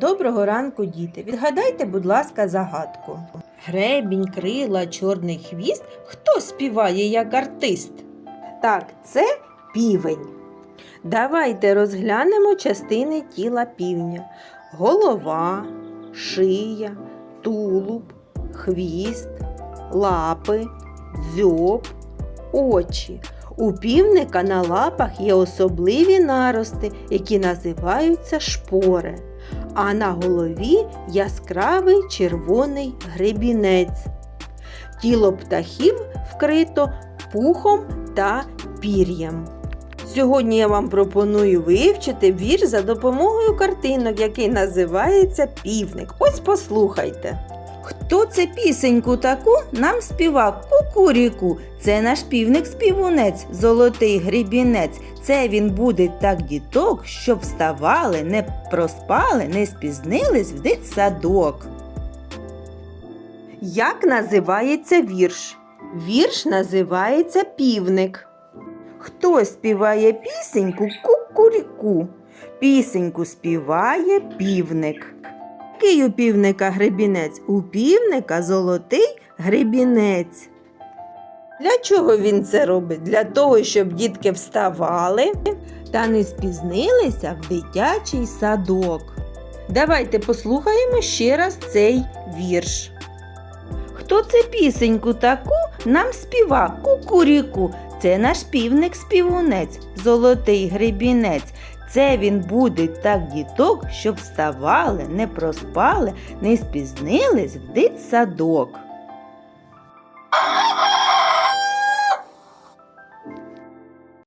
Доброго ранку, діти. Відгадайте, будь ласка, загадку. Гребінь, крила, чорний хвіст. Хто співає як артист? Так, це півень. Давайте розглянемо частини тіла півня: голова, шия, тулуб, хвіст, лапи, дзьоб, очі. У півника на лапах є особливі нарости, які називаються шпори, а на голові яскравий червоний гребінець. Тіло птахів вкрито пухом та пір'ям. Сьогодні я вам пропоную вивчити вірш за допомогою картинок, який називається Півник. Ось послухайте. Хто це пісеньку таку нам співав кукуріку? Це наш півник-співунець, золотий грібінець. Це він буде так діток, щоб вставали, не проспали, не спізнились в дитсадок. Як називається вірш? Вірш називається Півник. Хто співає пісеньку кукуріку? Пісеньку співає півник. Який у півника гребінець? У півника золотий гребінець. Для чого він це робить? Для того, щоб дітки вставали та не спізнилися в дитячий садок. Давайте послухаємо ще раз цей вірш. Хто це пісеньку таку нам співа кукуріку? Це наш півник-співунець, золотий гребінець. Це він буде так діток, щоб вставали, не проспали, не спізнились в дитсадок.